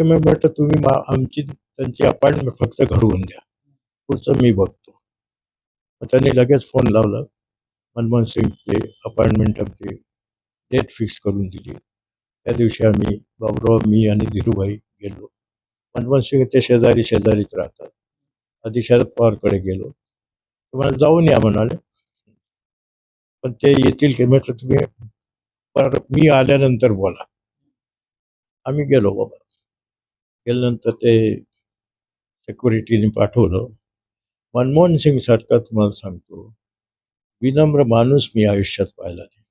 की मी म्हटलं तुम्ही मा- आमची त्यांची अपॉइंटमेंट फक्त घडवून द्या. पुढचं मी बघतो. मग त्यांनी लगेच फोन लावला. मनमोहन सिंगचे अपॉइंटमेंट आमची डेट फिक्स करून दिली. त्या दिवशी आम्ही बाबुराव मी आणि धीरूभाई गेलो. मनमोहन सिंग ते शेजारी शेजारीच राहतात. आधी शरद पवारकडे गेलो. ते जाऊन या म्हणाले. पण ते येतील की म्हटलं तुम्ही पर मी आल्यानंतर बोला. आम्ही गेलो बाबा. केल्यानंतर ते सेक्युरिटीने पाठवलं. मनमोहन सिंग सारखा तुम्हाला सांगतो विनम्र माणूस मी आयुष्यात पाहिला नाही.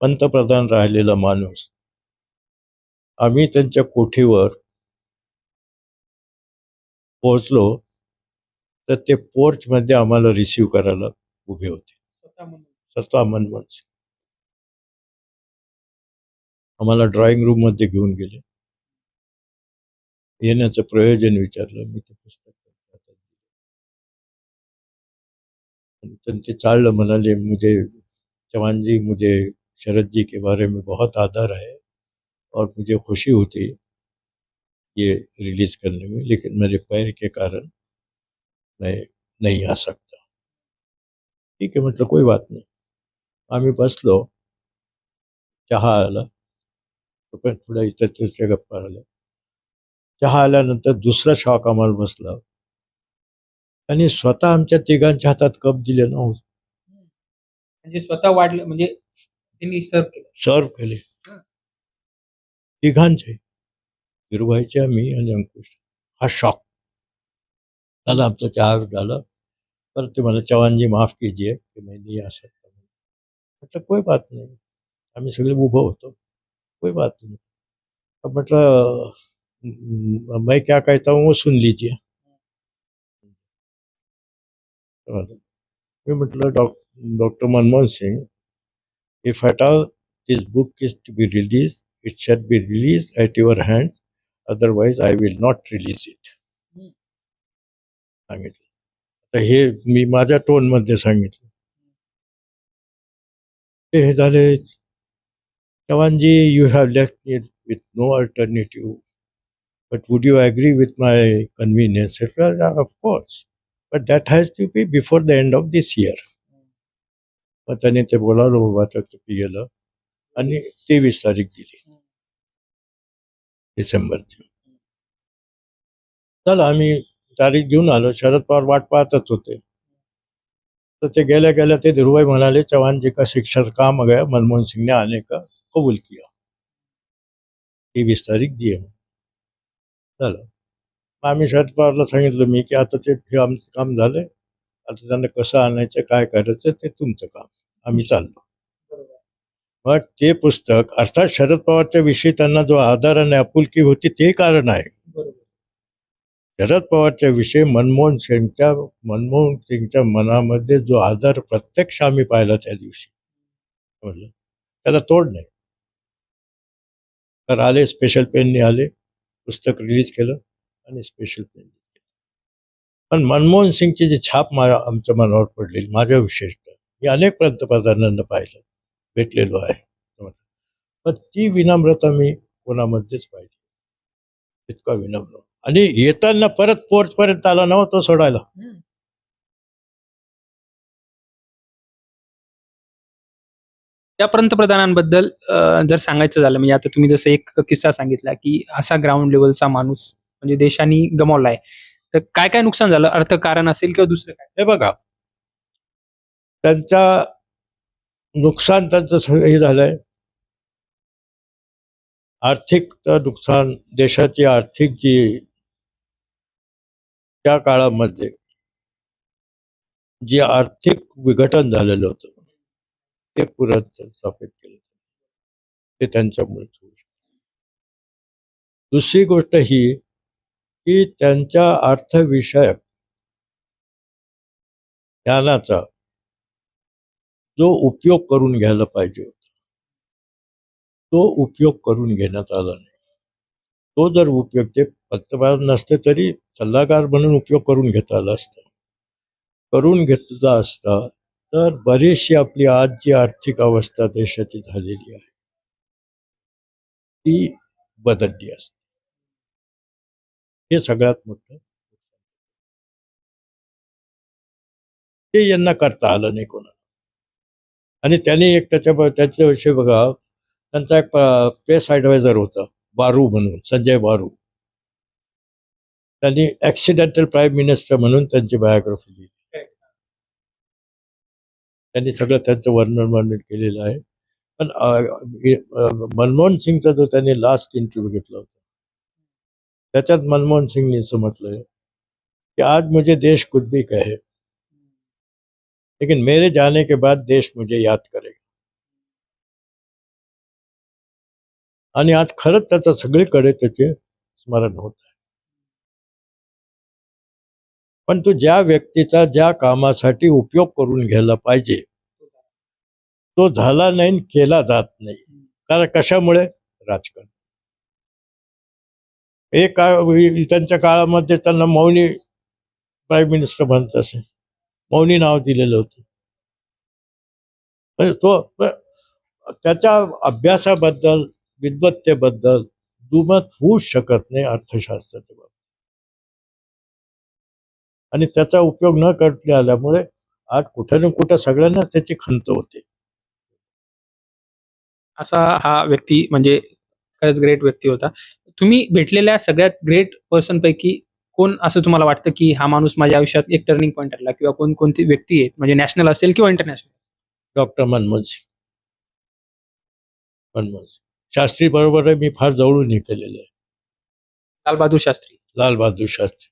पंतप्रधान राहिलेला माणूस. आम्ही त्यांच्या कोठीवर पोहोचलो तर ते पोर्चमध्ये आम्हाला रिसीव करायला उभे होते. स्वतः मनमोहन सिंग. आम्हाला ड्रॉइंग रूममध्ये घेऊन गेले. येण्याचं प्रयोजन विचारलं. मी ते पुस्तक त्यांचे चाललं म्हणाले मुझे चौहान जी मुझे शरद जी के बारे में बहुत आदर है और मुझे खुशी होती ये रिलीज करने में लेकिन मेरे पैर के कारण मैं नहीं आ सकता। ठीक आहे म्हटलं कोई बात नाही। आम्ही बसलो चहा आला पण थोड्या इतर गप्पा आल्या चहा आल्यानंतर दुसरा शॉक आम्हाला बसला. आणि स्वतः आमच्या तिघांच्या हातात कप दिले ना. म्हणजे स्वतः वाढलं म्हणजे त्यांनी सर्व केलं. सर्व केले. तिघांचे. हिरवाईच्या मी आणि अंकुश. हा शॉक. झाला आमचा चहा झाला. पर ते मला चव्हाणजी माफ कीजिए की मैं नहीं आ सकता म्हटलं कोई बात नाही. आम्ही सगळे उभं होतो. कोई बात नहीं. म्हटलं "म- क्या कहता हूँ वो सुन लीजिए मी म्हटलं doc doctor Manmohan Singh if all this book is to be released, it shall be released at your hands. Otherwise, I will not release it. हम्म. सांगितलं तर हे मी माझ्या टोनमध्ये सांगितलं ते हे झाले Chavanji you have left with no alternative but would you agree with my of course. But that has to be before the end of this year मग त्याने ते बोलावलं हो, बाबा तर ते गेलं आणि तेवीस तारीख दिली. डिसेंबरची चला आम्ही तारीख घेऊन आलो. शरद पवार वाट पाहतच होते. तर ते गेल्या गेल्या ते ध्रुवाई म्हणाले चव्हाण जी का शिक्षक काम गया मनमोहन सिंह ने आने का? कबूल किया. तेवीस तारीख दिए मग आम्ही शरद पवारला सांगितलं मी की आता ते हे आमचं काम झालंय आता त्यांना कसं आणायचं काय करायचं ते तुमचं काम. आम्ही चाललो. मग ते पुस्तक अर्थात शरद पवारच्या विषयी त्यांना जो आदर आणि आपुलकी होती ते कारण आहे. शरद पवारच्या विषयी मनमोहन सिंगच्या मनमोहन सिंगच्या मनामध्ये जो आदर प्रत्यक्ष आम्ही पाहिला त्या दिवशी. म्हटलं त्याला तोड नाही. तर आले स्पेशल पेनने आले. पुस्तक रिलीज केलं आणि स्पेशल केलं. पण मनमोहन सिंगची जी छाप माझ्या आमच्या मनावर पडलेली माझ्या विशेषतः मी अनेक पंतप्रधानांना पाहिलं भेटलेलो आहे. पण ती विनम्रता मी कोणामध्येच पाहिली इतका विनम्र. आणि येताना परत पोर्टपर्यंत आला नव्हतो सोडायला. त्या पंतप्रधानांबद्दल जर सांगायचं झालं म्हणजे आता तुम्ही जसं एक किस्सा सांगितला की असा ग्राउंड लेवलचा माणूस म्हणजे देशाने गमावलाय तर काय काय नुकसान झालं? अर्थकारण असेल किंवा दुसरं काय? हे बघा त्यांचा नुकसान त्यांचं सगळं हे झालंय. आर्थिक नुकसान देशाची आर्थिक जी त्या काळामध्ये जे आर्थिक विघटन झालेलं होतं ते पुरत स्थापित केलं ते त्यांच्यामुळे होऊ शकलं. दुसरी गोष्ट ही की त्यांच्या अर्थविषयक ज्ञानाचा जो उपयोग करून घ्यायला पाहिजे होता तो उपयोग करून घेण्यात आला नाही. तो जर उपयोग ते पंतप्रधान नसते तरी सल्लागार म्हणून उपयोग करून घेता आला असता. करून घेतला असता तर बरीचशी आपली आज जी आर्थिक अवस्था देशाची झालेली आहे. ती बदलली असते. हे सगळ्यात मोठं ते यांना करता आलं नाही कोणाला. आणि त्याने एक त्याच्या त्याच्याविषयी बघा त्यांचा एक प्रेस ॲडवायझर होता बारू म्हणून संजय बारू. त्यांनी ॲक्सिडेंटल प्राईम मिनिस्टर म्हणून त्यांची बायोग्राफी लिहिली. त्यांनी सगळं त्यांचं वर्णन वर्णन केलेलं आहे. पण मनमोहन सिंगचा जो त्यांनी लास्ट इंटरव्ह्यू घेतला होता, त्याच्यात मनमोहन सिंगने असं म्हटलंय कि, आज मुझे देश कुछ भी कहे, लेकिन मेरे जाने के बाद देश मुझे याद करेगा. आणि आज खरंच त्याचं सगळीकडे त्याचे स्मरण होत आहे. पण तो ज्या व्यक्तीचा ज्या कामासाठी उपयोग करून घ्यायला पाहिजे तो झाला नाही आणि केला जात नाही. कारण कशामुळे? राजकारण. एक त्यांच्या काळामध्ये त्यांना मौनी प्राईम मिनिस्टर म्हणत असे. मौनी नाव दिलेलं होतं. म्हणजे तो त्याच्या अभ्यासाबद्दल विद्वत्तेबद्दल दुमत होऊच शकत नाही अर्थशास्त्राच्या बाबतीत. आणि त्याचा उपयोग न करता आल्यामुळे आज कुठं ना कुठं सगळ्यांनाच त्याची खंत होते. असा हा व्यक्ती म्हणजे खरंच ग्रेट व्यक्ती होता. तुम्ही भेटलेल्या सगळ्यात ग्रेट पर्सन पैकी कोण असं तुम्हाला वाटतं की हा माणूस माझ्या आयुष्यात एक टर्निंग पॉईंट ठरला किंवा कोण कोणती व्यक्ती आहेत म्हणजे नॅशनल असेल किंवा इंटरनॅशनल डॉक्टर मनमोहन सिंग. मनमोहन सिंग. शास्त्री बरोबर मी फार जवळून हे केलेलं आहे. लाल बहादूर शास्त्री. लाल बहादूर शास्त्री.